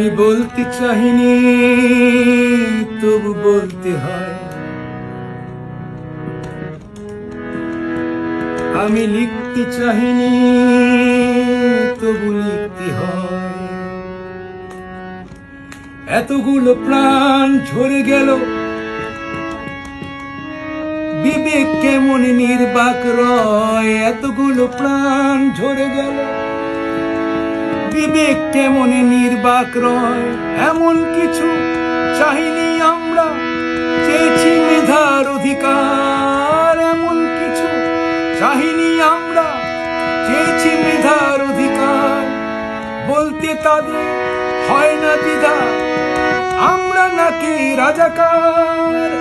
আমি বলতে চাহিনি তবু বলতে হয়। আমি লিখতে চাহিনি তবু লিখতে হয়। এতগুলো প্রাণ ঝরে গেল। বিবেক কেমন নির্বাক রয়, এতগুলো প্রাণ ঝরে গেল। বিবেক কেমন নির্বাক রয়। এমন কিছু চাহিনি আমরা, চেয়েছি মেধার অধিকার। এমন কিছু চাহিনি আমরা, চেয়েছি মেধার অধিকার। বলতে তাদের হয় না দ্বিধা, আমরা নাকি রাজাকার।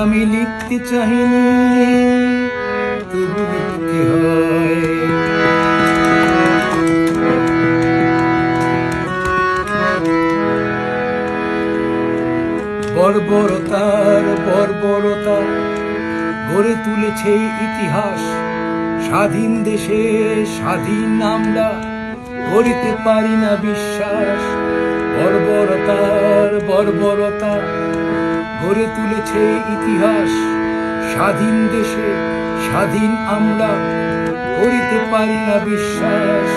আমি লিখতে চাহিনি তবু লিখতে হয়। বর্বরতার বর্বরতা গড়ে তুলেছে ইতিহাস, স্বাধীন দেশে স্বাধীন আমরা গড়িতে পারি না বিশ্বাস। বর্বরতার বর্বরতা গড়ে তুলেছে ইতিহাস। স্বাধীন দেশে স্বাধীন আমরা করিতে পারি না বিশ্বাস।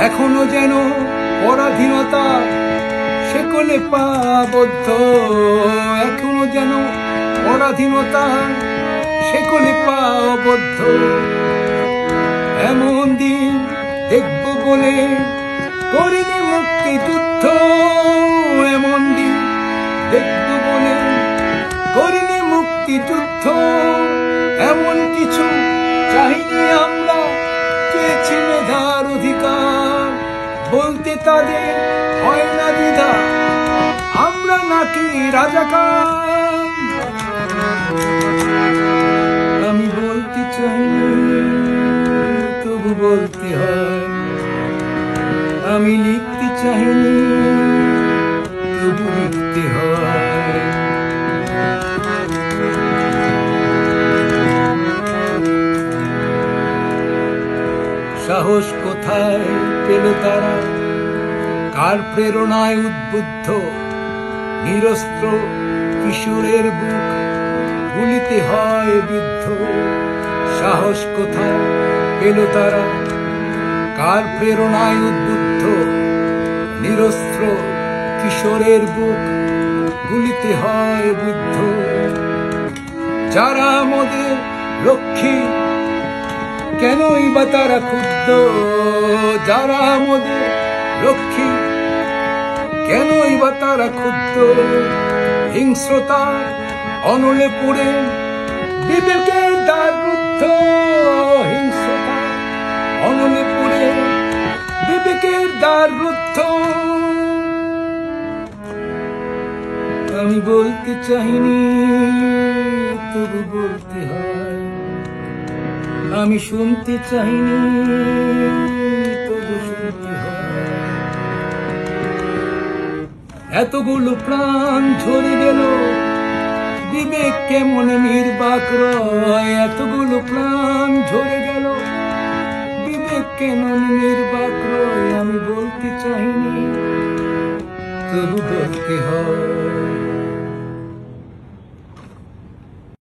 এখনও যেন পরাধীনতা সেকলে পাবদ্ধ। এখনও যেন পরাধীনতা সেকলে পাবদ্ধ। বলে করিনি মুক্তি যুদ্ধ এমন দিন দেখব বলে। করিনি মুক্তি যুদ্ধ এমন কিছু চাহিনি আমরা। চেয়েছি মেধার অধিকার, বলতে তাদের হয় না দ্বিধা। আমরা নাকি রাজাকার আমি লিখতে চাইনি, তবু লিখতে হয়। সাহস কোথায় পেল তারা? কার প্রেরণায় উদ্বুদ্ধ? নিরস্ত্র কিশোরের বুক ভুলিতে হয় বৃদ্ধ। সাহস কোথায় পেল তারা? কার প্রেরণায় উদ্বুদ্ধ? নিরস্ত্র কিশোরের বুক ভুলিতে হয় বৃদ্ধ। যারা আমাদের লক্ষ্মী কেনই বা তারা ক্ষুদ্র যারা আমাদের লক্ষ্মী কেনই বা তারা ক্ষুদ্র হিংস্রতা অনলে পড়ে বিবেকের দ্বার রুদ্ধ হিংস্রতা বলতে চাইনি, তবু বলতে হয়, আমি শুনতে চাইনি, তবু শুনতে হয়। এতগুলো প্রাণ ঝরে গেল বিবেক কেমন নির্বাক রয়, এতগুলো প্রাণ ঝরে গেল বিবেক কেমন নির্বাক রয়, আমি বলতে চাইনি, তবু বলতে হয়।